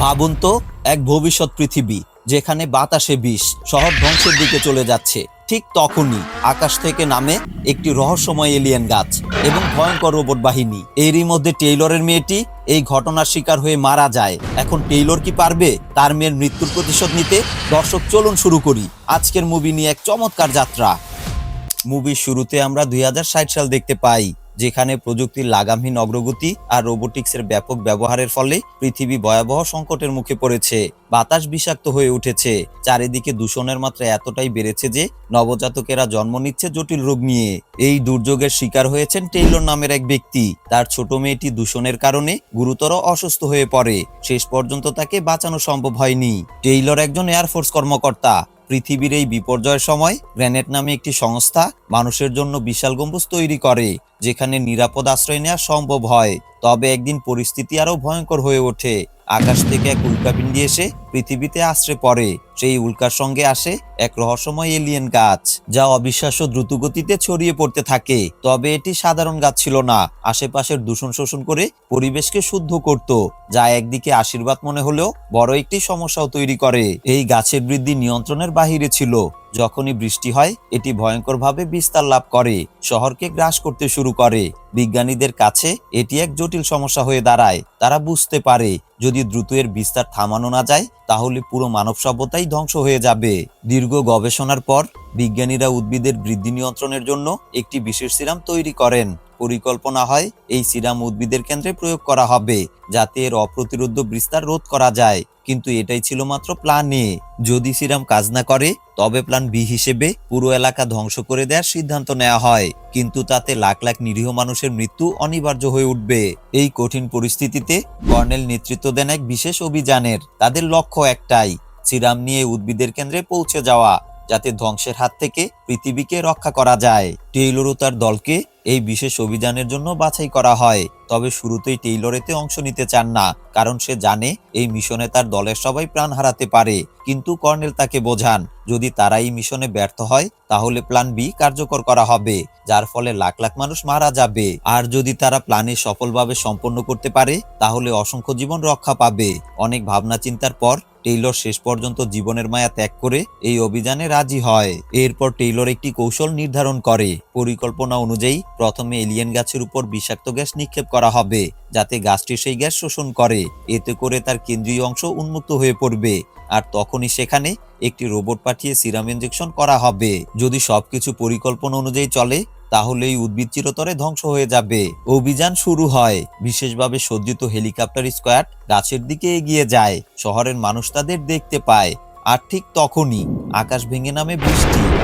ভাবুন তো, এক ভবিষ্যৎ পৃথিবী, যেখানে বাতাসে বিষ শহর ধ্বংসের দিকে চলে যাচ্ছে। ঠিক তখনই আকাশ থেকে নামে একটি রহস্যময় এলিয়েন গাছ এবং ভয়ঙ্কর রোবট বাহিনী। এরই মধ্যে টেইলরের মেয়েটি এই ঘটনার শিকার হয়ে মারা যায়। এখন টেইলর কি পারবে? তার মেয়ের মৃত্যুর প্রতিশোধ নিতে দর্শক চলুন শুরু করি। আজকের মুভি নিয়ে এক চমৎকার যাত্রা। মুভির শুরুতে আমরা দুই হাজার ষাট সাল দেখতে পাই। যেখানে প্রযুক্তির লাগামহীন অগ্রগতি আর রোবোটিক্সের ব্যাপক ব্যবহারের ফলে পৃথিবী ভয়াবহ সংকটের মুখে পড়েছে। বাতাস বিষাক্ত হয়ে উঠেছে। চারিদিকে দূষণের মাত্রা এতটাই বেড়েছে যে নবজাতকেরা জন্ম নিচ্ছে জটিল রোগ নিয়ে। এই দুর্যোগের শিকার হয়েছেন টেইলর নামের এক ব্যক্তি। তার ছোট মেয়েটি দূষণের কারণে গুরুতর অসুস্থ হয়ে পড়ে। শেষ পর্যন্ত তাকে বাঁচানো সম্ভব হয়নি। টেইলর একজন এয়ারফোর্স কর্মকর্তা। পৃথিবীর এই বিপর্যয়ের সময় গ্র্যানেট নামে একটি সংস্থা মানুষের জন্য বিশাল গম্বুজ তৈরি করে, যেখানে নিরাপদ আশ্রয় নেওয়া সম্ভব হয়। তবে একদিন পরিস্থিতি আরও ভয়ঙ্কর হয়ে ওঠে। আকাশ থেকে এক উল্কাপিণ্ডি এসে পৃথিবীতে আশ্রে পড়ে। সেই উল্কার সঙ্গে আসে এক রহস্যময় এলিয়েন গাছ, যা অবিশ্বাস্য দ্রুতগতিতে ছড়িয়ে পড়তে থাকে। তবে এটি সাধারণ গাছ ছিল না। আশেপাশের দূষণ শোষণ করে পরিবেশকে শুদ্ধ করত, যা একদিকে আশীর্বাদ মনে হলেও বড় একটি সমস্যাও তৈরি করে। এই গাছের বৃদ্ধি নিয়ন্ত্রণের বাহিরে ছিল। যখনই বৃষ্টি হয়, এটি ভয়ঙ্করভাবে বিস্তার লাভ করে, শহরকে গ্রাস করতে শুরু করে। বিজ্ঞানীদের কাছে এটি এক জটিল সমস্যা হয়ে দাঁড়ায়। তারা বুঝতে পারে, যদি দ্রুত এর বিস্তার থামানো না যায়, তাহলে পুরো মানব সভ্যতাই ধ্বংস হয়ে যাবে। দীর্ঘ গবেষণার পর, বিজ্ঞানীরা উদ্ভিদের বৃদ্ধি নিয়ন্ত্রণের জন্য একটি বিশেষ সিরাম তৈরি করেন। পরিকল্পনা হয়, এই সিরাম উদ্ভিদের কেন্দ্রে প্রয়োগ করা হবে, যাতে এর অপ্রতিরোধ্য বিস্তার রোধ করা যায়। কিন্তু এটাই ছিল মাত্র প্ল্যান এ যদি সিরাম কাজ না করে, তবে প্ল্যান বি হিসেবে পুরো এলাকা ধ্বংস করে দেওয়ার সিদ্ধান্ত নেওয়া হয়। কিন্তু তাতে লাখ লাখ নিরীহ মানুষের মৃত্যু অনিবার্য হয়ে উঠবে। এই কঠিন পরিস্থিতিতে কর্নেল নেতৃত্ব দেন এক বিশেষ অভিযানের। তাদের লক্ষ্য একটাই, সিরাম নিয়ে উদ্ভিদের কেন্দ্রে পৌঁছে যাওয়া, যাতে ধ্বংসের হাত থেকে পৃথিবীকে রক্ষা করা যায়। টেইলর ও তার দলকে এই বিশেষ অভিযানের জন্য বাছাই করা হয়। তবে শুরুতেই টেইলর এতে অংশ নিতে চান না, কারণ সে জানে এই মিশনে তার দলের সবাই প্রাণ হারাতে পারে। কিন্তু কর্নেল তাকে বোঝান, যদি তারা এই মিশনে ব্যর্থ হয়, তাহলে প্ল্যান বি কার্যকর করা হবে, যার ফলে লাখ লাখ মানুষ মারা যাবে। আর যদি তারা প্ল্যানে সফলভাবে সম্পন্ন করতে পারে, তাহলে অসংখ্য জীবন রক্ষা পাবে। অনেক ভাবনা চিন্তার পর টেইলর শেষ পর্যন্ত জীবনের মায়া ত্যাগ করে এই অভিযানে রাজি হয়। এরপর টেইলর একটি কৌশল নির্ধারণ করে। পরিকল্পনা অনুযায়ী প্রথমে এলিয়েন গাছের উপর বিষাক্ত গ্যাস নিক্ষেপ করা হবে, যাতে গাছটি সেই গ্যাস শোষণ করে। এতে করে তার কেন্দ্রীয় অংশ উন্মুক্ত হয়ে পড়বে। আর তখনই সেখানে একটি রোবট পাঠিয়ে সিরাম ইনজেকশন করা হবে। যদি সবকিছু পরিকল্পনা অনুযায়ী চলে তাহলে এই উদ্ভিদ চিরতরে ধ্বংস হয়ে যাবে। অভিযান শুরু হয়। বিশেষভাবে সজ্জিত হেলিকপ্টার স্কোয়াড গাছের দিকে এগিয়ে যায়। শহরের মানুষ তাদের দেখতে পায়। আর ঠিক তখনই আকাশ ভেঙে নামে বৃষ্টি।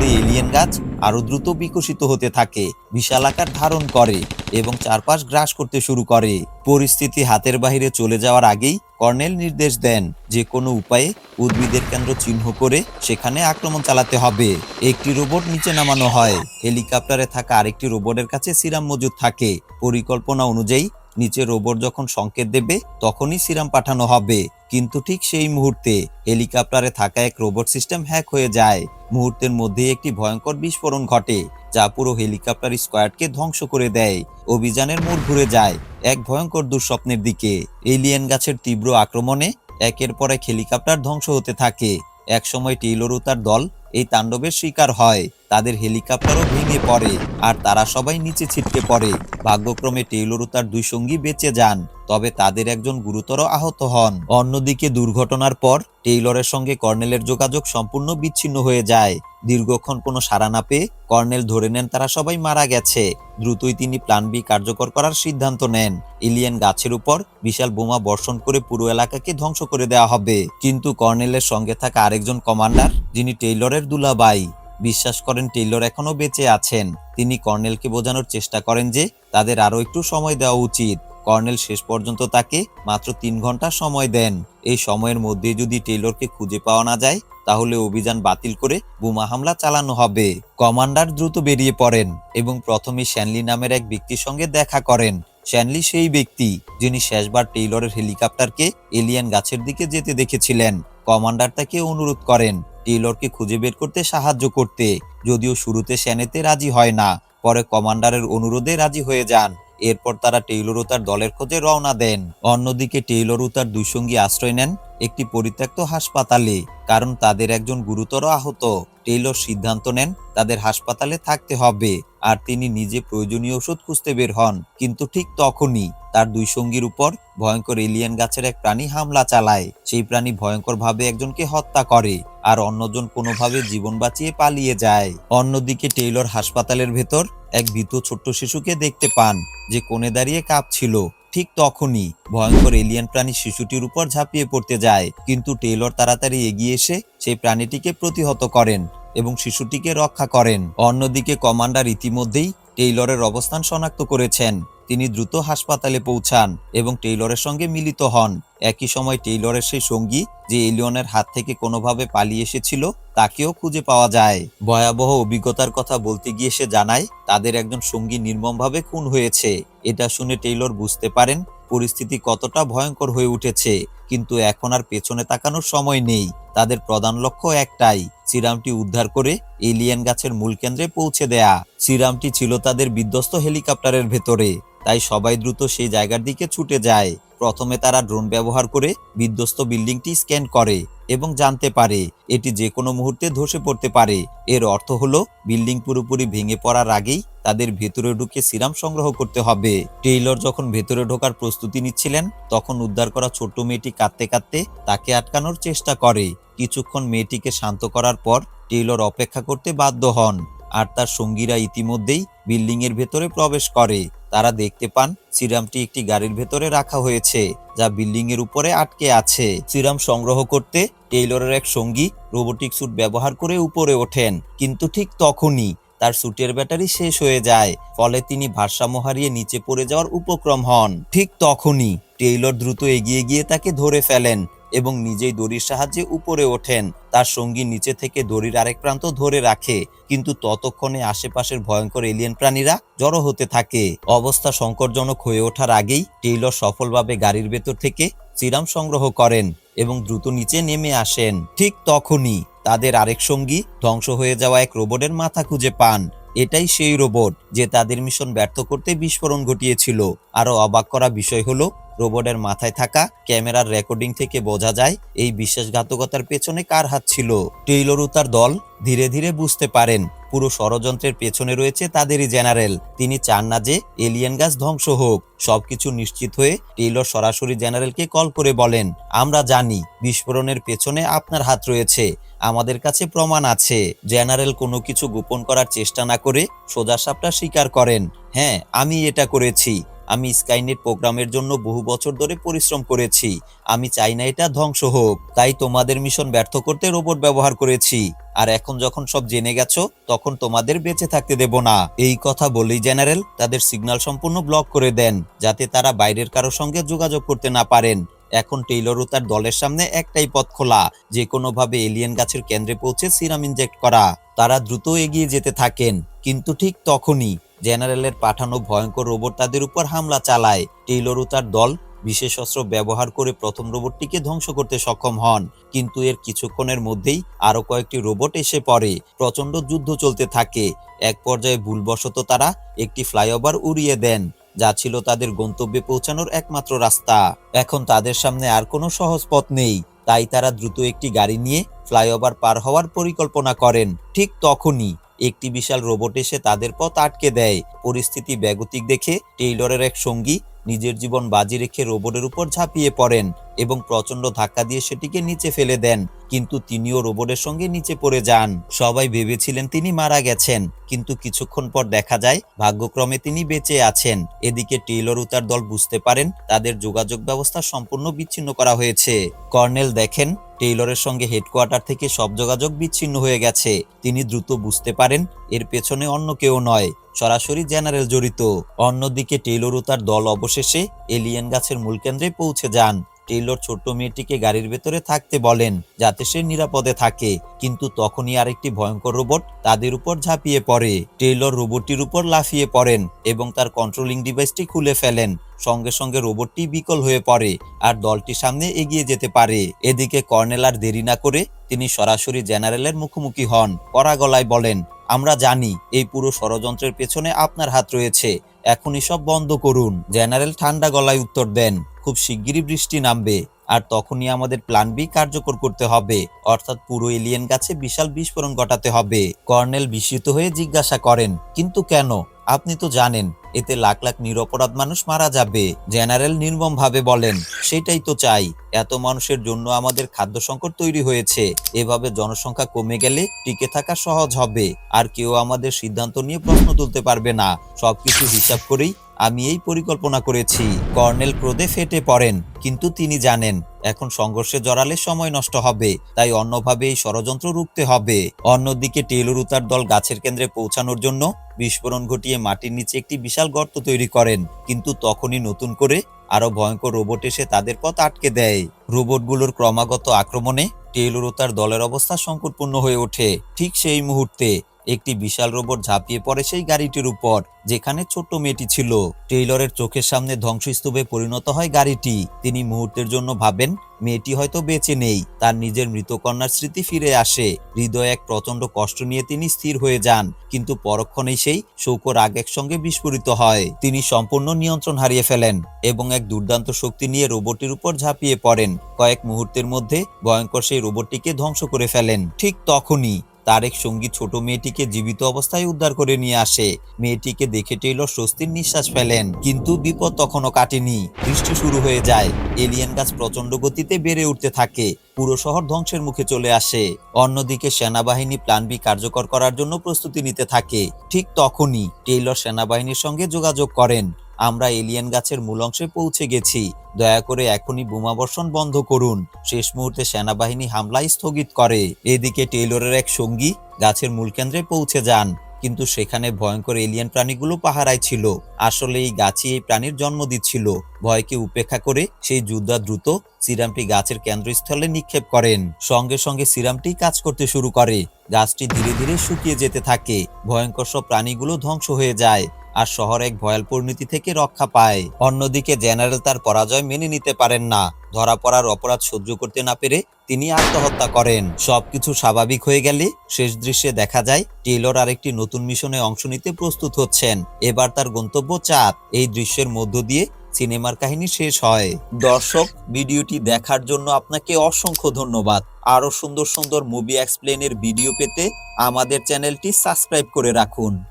মধ্যে এলিয়েন গাছ আরও দ্রুত বিকশিত হতে থাকে। বিশাল আকার ধারণ করে এবং চারপাশ গ্রাস করতে শুরু করে। পরিস্থিতি হাতের বাইরে চলে যাওয়ার আগেই কর্নেল নির্দেশ দেন যে কোনো উপায়ে উদ্ভিদের কেন্দ্র চিহ্ন করে সেখানে আক্রমণ চালাতে হবে। একটি রোবট নিচে নামানো হয়। হেলিকপ্টারে থাকা আরেকটি রোবটের কাছে সিরাম মজুদ থাকে। পরিকল্পনা অনুযায়ী নিচে রোবট যখন সংকেত দেবে, তখনই সিরাম পাঠানো হবে। কিন্তু ঠিক সেই মুহূর্তে হেলিকপ্টারে থাকা এক রোবট সিস্টেম হ্যাক হয়ে যায়। মুহূর্তের মধ্যেই একটি ভয়ঙ্কর বিস্ফোরণ ঘটে, যা পুরো হেলিকপ্টার স্কোয়াডকে ধ্বংস করে দেয়। অভিযানের মোড় ঘুরে যায় এক ভয়ঙ্কর দুঃস্বপ্নের দিকে। এলিয়েন গাছের তীব্র আক্রমণে একের পর এক হেলিকপ্টার ধ্বংস হতে থাকে। একসময় টেইলর ও তার দল এই তাণ্ডবের শিকার হয়। তাদের হেলিকপ্টারও ভেঙে পড়ে আর তারা সবাই নিচে ছিটকে পড়ে। ভাগ্যক্রমে টেইলর ও তার দুই সঙ্গী বেঁচে যান, তবে তাদের একজন গুরুতর আহত হন। অন্যদিকে দুর্ঘটনার পর টেইলরের সঙ্গে কর্নেলের যোগাযোগ সম্পূর্ণ বিচ্ছিন্ন হয়ে যায়। দীর্ঘক্ষণ কোনো সাড়া না পেয়ে কর্নেল ধরে নেন তারা সবাই মারা গেছে। দ্রুতই তিনি প্ল্যান বি কার্যকর করার সিদ্ধান্ত নেন। এলিয়েন গাছের উপর বিশাল বোমা বর্ষণ করে পুরো এলাকাকে ধ্বংস করে দেওয়া হবে। কিন্তু কর্নেলের সঙ্গে থাকা আরেকজন কমান্ডার, যিনি টেইলরের দুলাবাই, বিশ্বাস করেন টেইলর এখনও বেঁচে আছেন। তিনি কর্নেলকে বোঝানোর চেষ্টা করেন যে তাদের আরও একটু সময় দেওয়া উচিত। কর্নেল শেষ পর্যন্ত তাকে মাত্র তিন ঘণ্টা সময় দেন। এই সময়ের মধ্যে যদি টেইলরকে খুঁজে পাওয়া না যায়, তাহলে অভিযান বাতিল করে বোমা হামলা চালানো হবে। কমান্ডার দ্রুত বেরিয়ে পড়েন এবং প্রথমে শ্যানলি নামের এক ব্যক্তির সঙ্গে দেখা করেন। শ্যানলি সেই ব্যক্তি যিনি শেষবার টেইলরের হেলিকপ্টারকে এলিয়ান গাছের দিকে যেতে দেখেছিলেন। কমান্ডার তাকে অনুরোধ করেন টেইলরকে খুঁজে বের করতে সাহায্য করতে, যদিও শুরুতে শ্যানেতে রাজি হয় না, পরে কমান্ডারের অনুরোধে রাজি হয়ে যান। এরপর তারা টেইলর ও তার দলের খোঁজে রওনা দেন। অন্যদিকে টেইলর ও তার দুই সঙ্গী আশ্রয় নেন একটি পরিত্যক্ত হাসপাতালে, কারণ তাদের একজন গুরুতর আহত। টেইলর সিদ্ধান্ত নেন তাদের হাসপাতালে থাকতে হবে, আর তিনি নিজে প্রয়োজনীয় ওষুধ খুঁজতে বের হন। কিন্তু ঠিক তখনই তার দুই সঙ্গীর উপর ভয়ঙ্কর এলিয়েন গাছের এক প্রাণী হামলা চালায়। সেই প্রাণী ভয়ঙ্করভাবে একজনকে হত্যা করে। আর অন্যজন কোনোভাবে জীবন বাঁচিয়ে পালিয়ে যায়। অন্যদিকে টেইলর হাসপাতালের ভেতর এক ভীত ছোট্ট শিশুকে দেখতে পান, যে কোণে দাঁড়িয়ে কাঁপছিল। ঠিক তখনই ভয়ঙ্কর এলিয়েন প্রাণী শিশুটির উপর ঝাঁপিয়ে পড়তে যায়, কিন্তু টেইলর তাড়াতাড়ি এগিয়ে এসে সেই প্রাণীটিকে প্রতিহত করেন এবং শিশুটিকে রক্ষা করেন। অন্যদিকে কমান্ডার ইতিমধ্যেই টেইলরের অবস্থান শনাক্ত করেছেন। তিনি দ্রুত হাসপাতালে পৌঁছান এবং টেইলরের সঙ্গে মিলিত হন। একই সময় টেইলরের সেই সঙ্গী, যে এলিয়নের হাত থেকে কোনোভাবে পালিয়ে এসেছিল, তাকেও খুঁজে পাওয়া যায়। ভয়াবহ অভিজ্ঞতার কথা বলতে গিয়ে সে জানায়, তাদের একজন সঙ্গী নির্মমভাবে খুন হয়েছে। এটা শুনে টেইলর বুঝতে পারেন, পরিস্থিতি কতটা ভয়ঙ্কর হয়ে উঠেছে। কিন্তু এখন আর পেছনে তাকানোর সময় নেই। তাদের প্রধান লক্ষ্য একটাই, সিরামটি উদ্ধার করে এলিয়েন গাছের মূল কেন্দ্রে পৌঁছে দেয়া। সিরামটি ছিল তাদের বিধ্বস্ত হেলিকপ্টারের ভেতরে। তাই সবাই দ্রুত সেই জায়গার দিকে ছুটে যায়। প্রথমে তারা ড্রোন ব্যবহার করে বিধ্বস্ত বিল্ডিংটি স্ক্যান করে এবং জানতে পারে এটি যে কোনো মুহূর্তে ধসে পড়তে পারে। এর অর্থ হলো, বিল্ডিং পুরোপুরি ভেঙে পড়ার আগেই তাদের ভেতরে ঢুকে সিরাম সংগ্রহ করতে হবে। টেইলর যখন ভেতরে ঢোকার প্রস্তুতি নিচ্ছিলেন, তখন উদ্ধার করা ছোট্ট মেয়েটি কাঁদতে কাঁদতে তাকে আটকানোর চেষ্টা করে। কিছুক্ষণ মেয়েটিকে শান্ত করার পর টেইলর অপেক্ষা করতে বাধ্য হন। আর তার সঙ্গীরা ইতিমধ্যেই বিল্ডিং এর ভেতরে প্রবেশ করে। তারা দেখতে পান সিরামটি একটি গাড়ির ভেতরে রাখা হয়েছে, যা বিল্ডিং এর উপরে আটকে আছে। সিরাম সংগ্রহ করতে টেইলরের এক সঙ্গী রোবোটিক স্যুট ব্যবহার করে উপরে ওঠেন, কিন্তু ঠিক তখনই তার স্যুটের ব্যাটারি শেষ হয়ে যায়, ফলে তিনি ভারসাম্য হারিয়ে নিচে পড়ে যাওয়ার উপক্রম হন। ঠিক তখনই টেইলর দ্রুত এগিয়ে গিয়ে তাকে ধরে ফেলেন এবং নিজেই দড়ির সাহায্যে উপরে ওঠেন। তার সঙ্গী নিচে থেকে দড়ির আরেক প্রান্ত ধরে রাখে, কিন্তু ততক্ষণে আশেপাশের ভয়ঙ্কর এলিয়েন প্রাণীরা জড়ো হতে থাকে। অবস্থা সংকটজনক হয়ে ওঠার আগেই টেইলর সফলভাবে গাড়ির ভেতর থেকে সিরাম সংগ্রহ করেন এবং দ্রুত নিচে নেমে আসেন। ঠিক তখনই তাদের আরেক সঙ্গী ধ্বংস হয়ে যাওয়া এক রোবটের মাথা খুঁজে পান। এটাই সেই রোবট যে তাদের মিশন ব্যর্থ করতে বিস্ফোরণ ঘটিয়েছিল। আরও অবাক করা বিষয় হলো, রোবটের মাথায় থাকা ক্যামেরার রেকর্ডিং থেকে বোঝা যায়, এই বিশ্বাসঘাতকতার পেছনে কার হাত ছিল। টেইলর ও তার দল ধীরে ধীরে বুঝতে পারেন, পুরো ষড়যন্ত্রের পেছনে রয়েছে তাদেরই জেনারেল। তিনি চান না যে এলিয়েন গাছ ধ্বংস হোক। সবকিছু নিশ্চিত হয়ে টেইলর সরাসরি জেনারেলকে কল করে বলেন, আমরা জানি, বিস্ফোরণের পেছনে আপনার হাত রয়েছে। আমাদের কাছে প্রমাণ আছে। জেনারেল কোনো কিছু গোপন করার চেষ্টা না করে সোজা সাপটা স্বীকার করেন। হ্যাঁ আমি এটা করেছি। আমি স্কাইনেট প্রোগ্রামের জন্য বহু বছর ধরে পরিশ্রম করেছি। আমি চাই না এটা ধ্বংস হোক। তাই তোমাদের মিশন ব্যর্থ করতে রোবট ব্যবহার করেছি। আর এখন যখন সব জেনে গেছো, তখন তোমাদের বেঁচে থাকতে দেব না। এই কথা বলেই জেনারেল তাদের সিগন্যাল সম্পূর্ণ ব্লক করে দেন, যাতে তারা বাইরের কারোর সঙ্গে যোগাযোগ করতে না পারেন। এখন টেইলর ও তার দলের সামনে একটাই পথ খোলা, যে কোনোভাবে এলিয়েন গাছের কেন্দ্রে পৌঁছে সিরাম ইনজেক্ট করা। তারা দ্রুত এগিয়ে যেতে থাকেন, কিন্তু ঠিক তখনই জেনারেলের পাঠানো ভয়ঙ্কর রোবট তাদের উপর হামলা চালায়। টেইলর ও তার দল বিশেষ অস্ত্র ব্যবহার করে প্রথম রোবটটিকে ধ্বংস করতে সক্ষম হন, কিন্তু এর কিছুক্ষণের মধ্যেই আরও কয়েকটি রোবট এসে পড়ে প্রচণ্ড যুদ্ধ চলতে থাকে। এক পর্যায়ে ভুলবশত তারা একটি ফ্লাইওভার উড়িয়ে দেন। যা ছিল তাদের গন্তব্যে পৌঁছানোর একমাত্র রাস্তা। এখন তাদের সামনে আর কোনো সহজ পথ নেই। তাই তারা দ্রুত একটি গাড়ি নিয়ে ফ্লাইওভার পার হওয়ার পরিকল্পনা করেন। ঠিক তখনই একটি বিশাল রোবট এসে তাদের পথ আটকে দেয়। পরিস্থিতি ব্যাগতিক দেখে টেইলরের এক সঙ্গী নিজের জীবন বাজি রেখে রোবটের উপর ঝাঁপিয়ে পড়েন। এবং প্রচণ্ড ধাক্কা দিয়ে সেটিকে নিচে ফেলে দেন, কিন্তু তিনিও রোবটের সঙ্গে নিচে পড়ে যান। সবাই ভেবেছিলেন তিনি মারা গেছেন, কিন্তু কিছুক্ষণ পর দেখা যায়, ভাগ্যক্রমে তিনি বেঁচে আছেন। এদিকে টেইলর ও তার দল বুঝতে পারেন, তাদের যোগাযোগ ব্যবস্থা সম্পূর্ণ বিচ্ছিন্ন করা হয়েছে। কর্নেল দেখেন, টেইলরের সঙ্গে হেডকোয়ার্টার থেকে সব যোগাযোগ বিচ্ছিন্ন হয়ে গেছে। তিনি দ্রুত বুঝতে পারেন, এর পেছনে অন্য কেউ নয়, সরাসরি জেনারেল জড়িত। অন্যদিকে টেইলর ও তার দল অবশেষে এলিয়েন গাছের মূল কেন্দ্রে পৌঁছে যান। টেইলর ছোট্ট মেয়েটিকে গাড়ির ভেতরে থাকতে বলেন যাতে সে নিরাপদে থাকে। কিন্তু তখনই আরেকটি ভয়ঙ্কর রোবট তাদের উপর ঝাঁপিয়ে পড়ে। টেইলর রোবটটির উপর লাফিয়ে পড়েন এবং তার কন্ট্রোলিং ডিভাইসটি খুলে ফেলেন। সঙ্গে সঙ্গে রোবটটি বিকল হয়ে পড়ে আর দলটি সামনে এগিয়ে যেতে পারে। এদিকে কর্নেল আর দেরি না করে তিনি সরাসরি জেনারেলের মুখোমুখি হন। কড়া গলায় বলেন আমরা জানি এই পুরো ষড়যন্ত্রের পেছনে আপনার হাত রয়েছে। এখনই সব বন্ধ করুন। জেনারেল ঠান্ডা গলায় উত্তর দেন। খুব শিগগিরই বৃষ্টি নামবে। আর তখনই আমাদের প্ল্যান বি কার্যকর করতে হবে। অর্থাৎ পুরো এলিয়েন গাছে বিশাল বিস্ফোরণ ঘটাতে হবে। কর্নেল বিস্মিত হয়ে জিজ্ঞাসা করেন, কিন্তু কেন? আপনি তো জানেন, এতে লাখ লাখ নিরপরাধ মানুষ মারা যাবে। জেনারেল নির্মম ভাবে বলেন, সেটাই তো চাই। এত মানুষের জন্য আমাদের খাদ্য সংকট তৈরি হয়েছে। এভাবে জনসংখ্যা কমে গেলে টিকে থাকা সহজ হবে। আর কেউ আমাদের সিদ্ধান্ত নিয়ে প্রশ্ন তুলতে পারবে না। সবকিছু হিসাব করেই আমি এই পরিকল্পনা করেছি। কর্নেল ক্রোধে ফেটে পড়েন। কিন্তু তিনি জানেন, এখন সংঘর্ষে জড়ালে সময় নষ্ট হবে, তাই অন্যভাবে এই ষড়যন্ত্র রুখতে হবে। অন্যদিকে টেলুরুতার দল গাছের কেন্দ্রে পৌঁছানোর জন্য বিস্ফোরণ ঘটিয়ে মাটির নিচে একটি বিশাল গর্ত তৈরি করেন, কিন্তু তখনই নতুন করে আরও ভয়ঙ্কর রোবট এসে তাদের পথ আটকে দেয়। রোবটগুলোর ক্রমাগত আক্রমণে টেলুরুতার দলের অবস্থা সংকটপূর্ণ হয়ে ওঠে, ঠিক সেই মুহূর্তে একটি বিশাল রোবট ঝাঁপিয়ে পড়ে সেই গাড়িটির উপর, যেখানে ছোট্ট মেয়েটি ছিল। টেইলরের চোখের সামনে ধ্বংসস্তূপে পরিণত হয় গাড়িটি। তিনি মুহূর্তের জন্য ভাবেন, মেয়েটি হয়তো বেঁচে নেই, তার নিজের মৃত কন্যার স্মৃতি ফিরে আসে। হৃদয়ে এক প্রচণ্ড কষ্ট নিয়ে তিনি স্থির হয়ে যান, কিন্তু পরক্ষণেই সেই শৌকর আগের সঙ্গে বিস্ফোরিত হয়। তিনি সম্পূর্ণ নিয়ন্ত্রণ হারিয়ে ফেলেন এবং এক দুর্দান্ত শক্তি নিয়ে রোবটটির উপর ঝাঁপিয়ে পড়েন। কয়েক মুহূর্তের মধ্যে ভয়ঙ্কর সেই রোবটটিকে ধ্বংস করে ফেলেন। ঠিক তখনই তার এক সঙ্গী ছোট মেয়েটিকে জীবিত অবস্থায় উদ্ধার করে নিয়ে আসে। মেয়েটিকে দেখে টেইলর স্বস্তির নিঃশ্বাস ফেলেন, কিন্তু বিপদ তখনও কাটেনি। বৃষ্টি শুরু হয়ে যায়, এলিয়েন গাছ প্রচণ্ড গতিতে বেড়ে উঠতে থাকে, পুরো শহর ধ্বংসের মুখে চলে আসে। অন্যদিকে সেনাবাহিনী প্ল্যান বি কার্যকর করার জন্য প্রস্তুতি নিতে থাকে। ঠিক তখনই টেইলর সেনাবাহিনীর সঙ্গে যোগাযোগ করেন। আমরা এলিয়েন গাছের মূল অংশে পৌঁছে গেছি। দয়া করে এখনই বোমাবর্ষণ বন্ধ করুন। শেষ মুহূর্তে সেনাবাহিনী হামলা স্থগিত করে। এদিকে টেইলরের এক সঙ্গী গাছের মূল কেন্দ্রে পৌঁছে যান, কিন্তু সেখানে ভয়ঙ্কর এলিয়েন প্রাণীগুলো পাহারায় ছিল। আসলে এই গাছই এই প্রাণীর জন্ম দিচ্ছিল। ভয়কে উপেক্ষা করে সেই যোদ্ধা দ্রুত সিরামটি গাছের কেন্দ্রস্থলে নিক্ষেপ করেন। সঙ্গে সঙ্গে সিরামটি কাজ করতে শুরু করে। গাছটি ধীরে ধীরে শুকিয়ে যেতে থাকে। ভয়ঙ্কর সব প্রাণীগুলো ধ্বংস হয়ে যায়। আর শহর এক ভয়াল পরিণতি থেকে রক্ষা পায়। অন্যদিকে জেনারেল তার পরাজয় মেনে নিতে পারেন না। ধরা পড়ার অপরাধ সহ্য করতে না পেরে তিনি আত্মহত্যা করেন। সবকিছু স্বাভাবিক হয়ে গেলে শেষ দৃশ্যে দেখা যায় টেইলর আরেকটি নতুন মিশনে অংশ নিতে প্রস্তুত হচ্ছেন। এবার তার গন্তব্য চাঁদ। এই দৃশ্যের মধ্য দিয়ে সিনেমার কাহিনী শেষ হয়। দর্শক, ভিডিওটি দেখার জন্য আপনাকে অসংখ্য ধন্যবাদ। আরও সুন্দর সুন্দর মুভি এক্সপ্লেনের ভিডিও পেতে আমাদের চ্যানেলটি সাবস্ক্রাইব করে রাখুন।